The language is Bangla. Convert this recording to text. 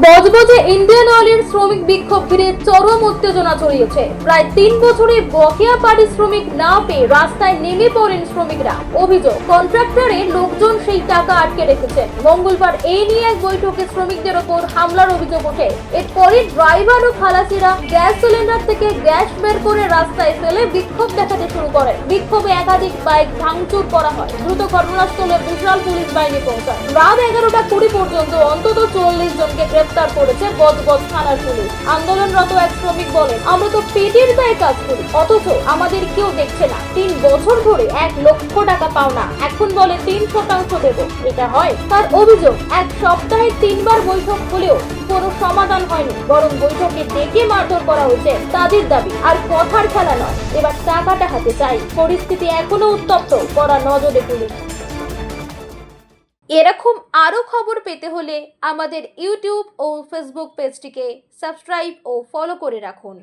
বজবজে ইন্ডিয়ান অয়েলের শ্রমিক বিক্ষোভ ঘিরে চরম উত্তেজনা ছড়িয়েছে। প্রায় তিন বছরে বকেয়া পারিশ্রমিক না পেয়ে রাস্তায় নেমে পড়েন শ্রমিকরা। অভিযোগ কন্ট্রাক্টরের লোকজন সেই টাকা আটকে রেখেছে মঙ্গলবার এই নিয়ে এক বৈঠকে শ্রমিকদের ওপর হামলার অভিযোগ ওঠে। এরপরে ড্রাইভার ও খালাসিরা গ্যাস সিলিন্ডার থেকে গ্যাস বের করে রাস্তায় ফেলে বিক্ষোভ দেখাতে শুরু করেন। বিক্ষোভে একাধিক বাইক ভাঙচুর করা হয়। দ্রুত ঘটনাস্থলে বিশাল পুলিশ বাহিনী পৌঁছায়। রাত এগারোটা কুড়ি পর্যন্ত অন্তত চল্লিশ জনকে গ্রেপ্তার করেছে বজবজ থানার পুলিশ। আন্দোলনরত এক শ্রমিক বলেন, আমরা তো পেটের দায়ে কাজ করি, অথচ আমাদের কেউ দেখছে না। তিন বছর ধরে এক লক্ষ টাকা পাও না। এখন বলে তিন শতাংশ দেব। এটা হয় তার অভিযোগ। এক সপ্তাহে তিনবার বৈঠক হলেও কোনো সমাধান হয়নি। বরং বৈঠকে ডেকে মারধর করা হয়েছে তাদের দাবি। আর কথার খেলা নয়। এবার টাকাটা হাতে চাই। পরিস্থিতি এখনও উত্তপ্ত। করা নজরে পুলিশ। এরকম আরও খবর পেতে হলে আমাদের ইউটিউব ও ফেসবুক পেজটিকে সাবস্ক্রাইব ও ফলো করে রাখুন।